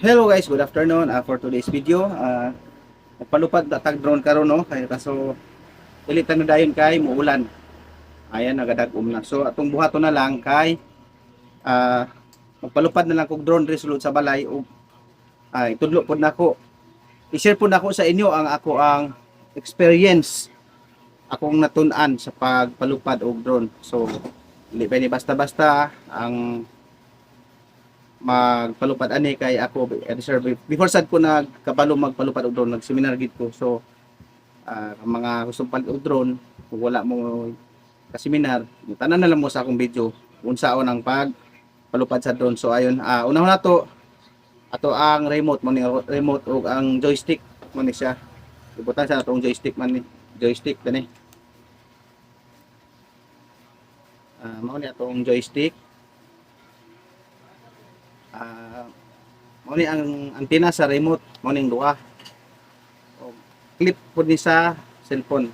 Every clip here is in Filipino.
Hello guys, good afternoon uh, for today's video. Uh, magpalupad na tag drone karon no kay kaso ilitan na dayon kay muulan. Ayan nagadagom na. So atong buhaton na lang kay uh, magpalupad na lang kog drone resolute sa balay ug ay tudlo pod nako. I-share po nako sa inyo ang ako ang experience akong natun-an sa pagpalupad og drone. So ni basta-basta ang magpalupad ani kay ako eh, reserve before sad ko nagkabalo magpalupad og drone nag-seminar gid ko. So ang mga gustong palit og drone kung wala mo ka seminar tanan na lang mo sa akong video. Unsaon ang pag palupad sa drone. So ayun ah unahon na to ato ang remote mo remote ug ang joystick mo ni siya. Ibutan sa atong joystick man ni joystick gani ah mao ni atong joystick ah mao ni ang antenna sa remote mao ning duha. O, clip pud ni sa cellphone.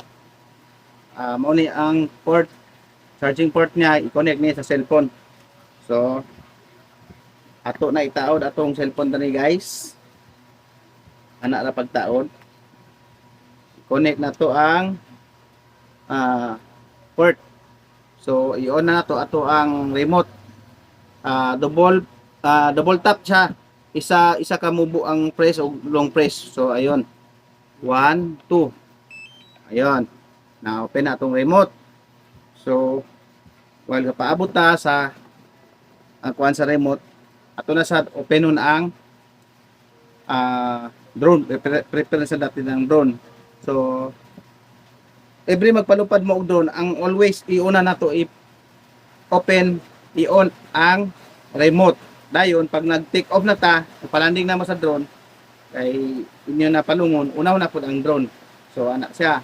Ah mao ni ang port charging port niya i-connect ni sa cellphone. So ato na itaod atong cellphone tani guys. Ana ra pagtaod. Connect na to ang ah port. So i-on na to ato ang remote. Ah double ah, double tap siya. Isa isa ka mubo ang press o long press. So ayun. 1 2. Ayun. Na open na atong remote. So while paabot ta sa ang kuan sa remote, ato na sa open nun ang ah, drone. Prepare na sa dati ng drone. So every magpalupad mo og drone, ang always iuna na to i open i-on ang remote dayon pag nag-take off na ta, palanding na mo sa drone, kay inyo na palungon, unahon na po ang drone. So, anak siya.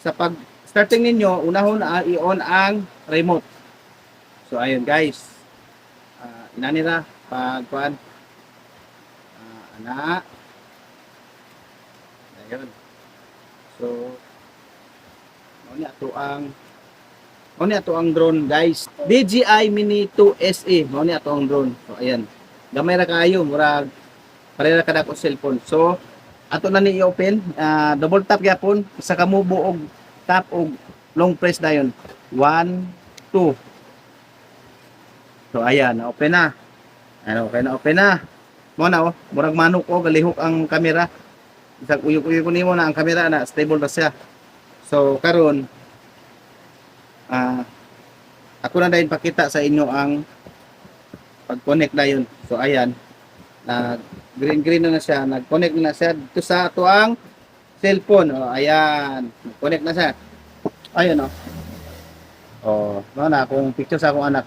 Sa pag starting ninyo, unahon na i-on ang remote. So, ayun guys. Uh, inanira, pag kuan. Ah, anak. Ayun. So, ano ni ato ang Mao ni ato ang drone, guys. DJI Mini 2 SE. Mao ni ato ang drone. So ayan. Gamay ra kaayo, murag pareha kada ko cellphone. So ato na ni i-open, Ah, double tap gyapon, isa ka mo og tap og long press dayon. 1 2 So ayan, na-open na. Ano, okay na open na. Mo na oh, murag manok oh, galihok ang kamera. Isang uyog-uyog ko nimo na ang kamera na stable na siya. So karon ah ako na din pakita sa inyo ang pag-connect na yun. So ayan, nag green green na, na siya, nag-connect na siya dito sa ato ang cellphone. Oh, ayan, connect na siya. Ayun oh. Oh, mga na akong picture sa akong anak.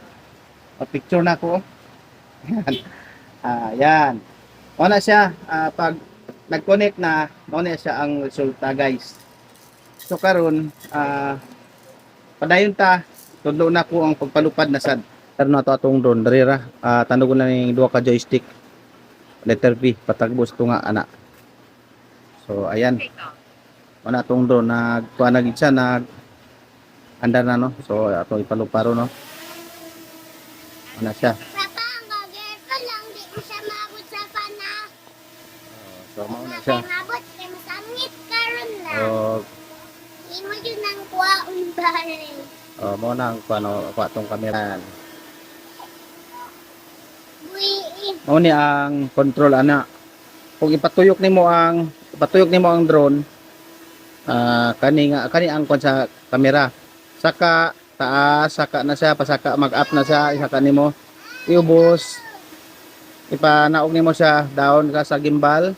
O, picture na ako. Ayan. Ah, ayan. Mo na siya ah, pag nag-connect na, mo na siya ang resulta, guys. So karon ah padayon ta tudlo na ko ang pagpalupad na sad. Karon na to atong drone. Diri ra uh, tanugon na ning duha ka joystick. Letter B patagbos to nga ana. So ayan. Ana atong drone. Nagkuha na gid siya nag andar na no? So ato ipaluparo no? Ana siya. Papa, ang gagawin ko lang, di ko siya maabot sa pana. so mao na siya. Kaya Imo yun ang kuwaon baril. oh, mao na ang kuano ako atong kamera Buiin. mao ni ang control ana. Kung ipatuyok nimo ang ipatuyok nimo ang drone ah kani nga kani ang kon sa kamera. Saka taas saka na siya pasaka mag-up na siya isaka nimo iubos. Ipanaog nimo siya down ka sa gimbal.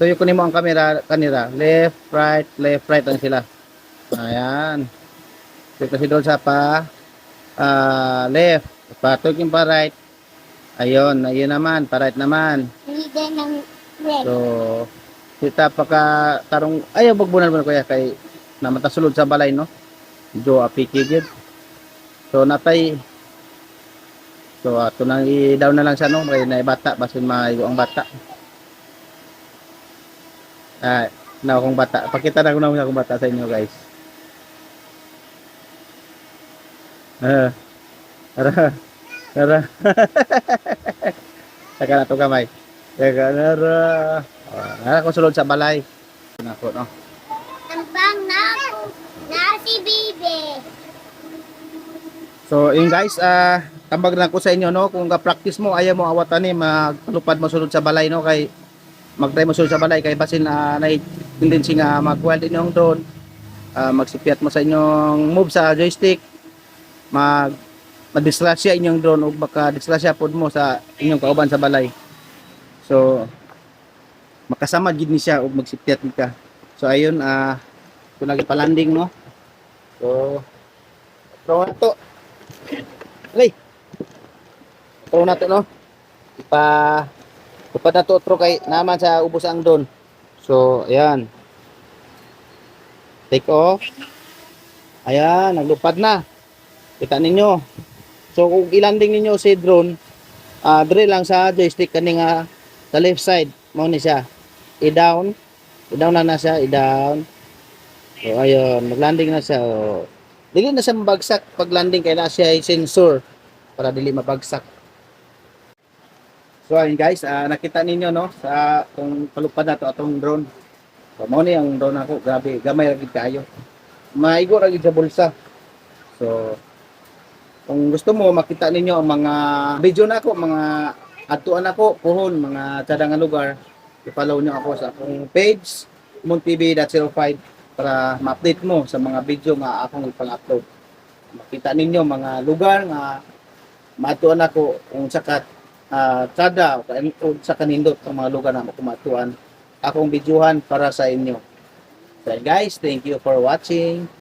Tuyok ko nimo ang kamera kanira. Left right left right ang sila ayan dito si doon sa pa ah left yung pa right ayun ayun naman pa right naman ng red. So, kita pa ka tarong ayaw bagbunan mo kuya kay namata sulod sa balay no. Jo apiki gid. So natay So ato nang i-down na lang siya no kay na bata basin maigo ang bata. Ah, na akong bata. Pakita na ko na akong bata sa inyo guys. Ah. Tara. Tara. Saka na to kamay. Teka na ra. Uh, nara ko sulod sa balay. Nako no. Tampang na ako. Na si Bibi. So, yun guys, ah tambag na ko sa inyo no, kung ga-practice mo ayaw mo awatan ni magpalupad mo sulod sa balay no kay mag-try mo sulod sa balay kay basin na uh, tendency nga mag-wild inyong drone. Ah, magsipiat mo sa inyong move sa joystick. Mag madisgrasya inyong drone ug baka disgrasya pod mo sa inyong kauban sa balay. So, makasama gid ni siya ug magsipiat gid ka. So ayun ah kung nagpalanding no. So, Pro na to. Alay. Pro na to no. Ipa Upad na to otro kay naman sa ubos ang doon. So, ayan. Take off. Ayan, naglupad na. Kita ninyo. So, kung ilanding ninyo si drone, ah dire lang sa joystick kani nga sa left side. Mao ni siya. I-down. I-down na na siya. I-down. So, ayun. Naglanding na siya. Dili na siya mabagsak pag landing kaya na siya ay sensor para dili mabagsak. So ayun guys, ah, nakita ninyo no sa kung palupad na to atong drone. So mao ni ang drone ako, grabe, gamay ra gid kayo. Maigo ra gid sa bulsa. So kung gusto mo makita ninyo ang mga video na ako, mga atuan ako, puhon, mga tada nga lugar, i-follow nyo ako sa akong page, montv.05 para ma-update mo sa mga video nga akong ipang-upload. Makita ninyo mga lugar nga matuan ako kung sakat uh, tada o sa kanindot ang mga lugar na kumatuan akong videohan para sa inyo. So guys, thank you for watching.